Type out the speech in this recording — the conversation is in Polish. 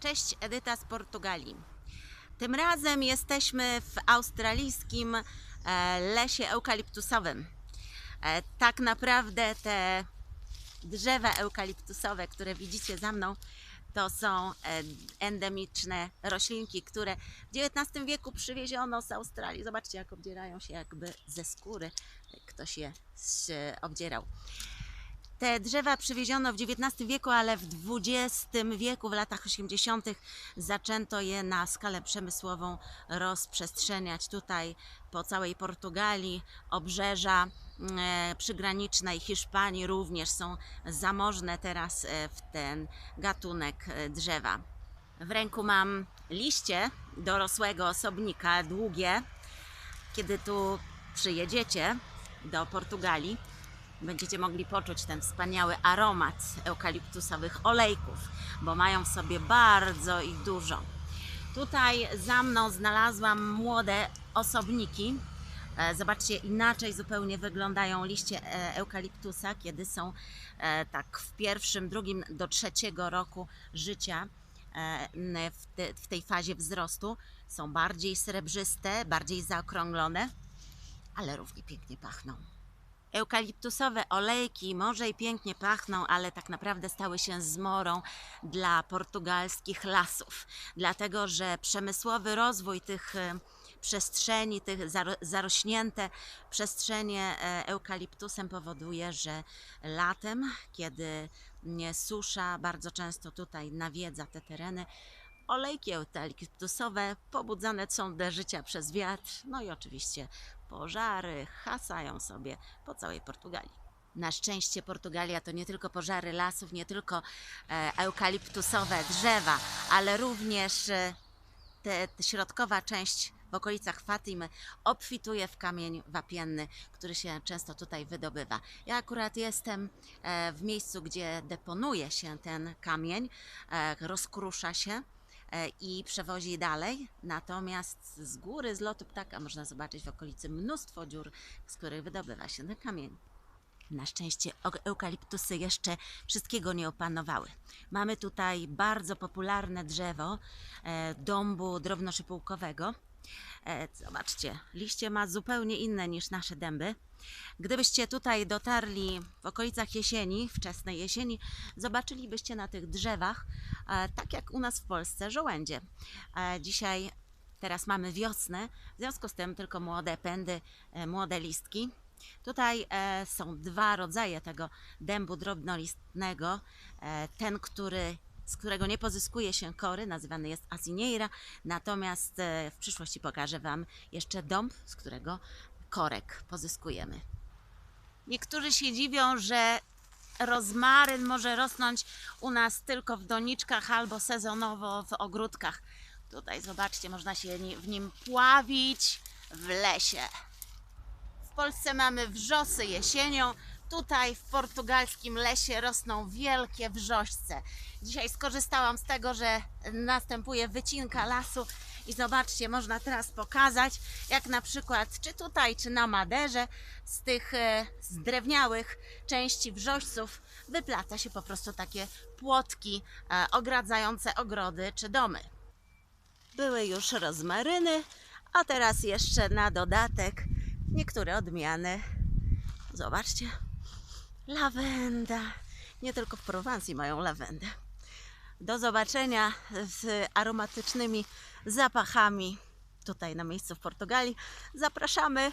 Cześć, Edyta z Portugalii. Tym razem jesteśmy w australijskim e, lesie eukaliptusowym. E, Tak naprawdę te drzewa eukaliptusowe, które widzicie za mną, to są e, endemiczne roślinki, które w XIX wieku przywieziono z Australii. Zobaczcie, jak obdzierają się jakby ze skóry. Ktoś je obdzierał. Te drzewa przywieziono w XIX wieku, ale w XX wieku, w latach 80., zaczęto je na skalę przemysłową rozprzestrzeniać tutaj po całej Portugalii, obrzeża e, przygraniczne i Hiszpanii również są zamożne teraz e, w ten gatunek e, drzewa. W ręku mam liście dorosłego osobnika, długie. Kiedy tu przyjedziecie do Portugalii, będziecie mogli poczuć ten wspaniały aromat eukaliptusowych olejków, bo mają w sobie bardzo ich dużo. Tutaj za mną znalazłam młode osobniki. E, Zobaczcie, inaczej zupełnie wyglądają liście e, eukaliptusa, kiedy są e, tak w pierwszym, drugim do trzeciego roku życia w tej fazie wzrostu. Są bardziej srebrzyste, bardziej zaokrąglone, ale równie pięknie pachną. Eukaliptusowe olejki może i pięknie pachną, ale tak naprawdę stały się zmorą dla portugalskich lasów, dlatego że przemysłowy rozwój tych e, przestrzeni, tych zaro- zarośnięte przestrzenie e, eukaliptusem powoduje, że latem, kiedy susza bardzo często tutaj nawiedza te tereny, olejki eukaliptusowe pobudzane są do życia przez wiatr, no i oczywiście pożary hasają sobie po całej Portugalii. Na szczęście Portugalia to nie tylko pożary lasów, nie tylko e, eukaliptusowe drzewa, ale również e, te, te środkowa część w okolicach Fatimy obfituje w kamień wapienny, który się często tutaj wydobywa. Ja akurat jestem e, w miejscu, gdzie deponuje się ten kamień, rozkrusza się i przewozi dalej. Natomiast z góry, z lotu ptaka można zobaczyć w okolicy mnóstwo dziur, z których wydobywa się ten kamień. Na szczęście eukaliptusy jeszcze wszystkiego nie opanowały. Mamy tutaj bardzo popularne drzewo e, dąbu drobnoszypułkowego. E, zobaczcie, liście ma zupełnie inne niż nasze dęby. Gdybyście tutaj dotarli w okolicach jesieni, wczesnej jesieni, zobaczylibyście na tych drzewach, e, tak jak u nas w Polsce, żołędzie. E, dzisiaj, teraz mamy wiosnę, w związku z tym tylko młode pędy, e, młode listki. Tutaj są dwa rodzaje tego dębu drobnolistnego. Ten, który, z którego nie pozyskuje się kory, nazywany jest asinieira, natomiast w przyszłości pokażę Wam jeszcze dąb, z którego korek pozyskujemy. Niektórzy się dziwią, że rozmaryn może rosnąć u nas tylko w doniczkach albo sezonowo w ogródkach. Tutaj zobaczcie, można się w nim pławić w lesie. W Polsce mamy wrzosy jesienią. Tutaj w portugalskim lesie rosną wielkie wrzośce. Dzisiaj skorzystałam z tego, że następuje wycinka lasu i zobaczcie, można teraz pokazać, jak na przykład czy tutaj, czy na Maderze z tych e, zdrewniałych części wrzośców wyplaca się po prostu takie płotki e, ogradzające ogrody czy domy. Były już rozmaryny, a teraz jeszcze na dodatek niektóre odmiany. Zobaczcie, lawenda. Nie tylko w Prowansji mają lawendę. Do zobaczenia z aromatycznymi zapachami tutaj na miejscu w Portugalii. Zapraszamy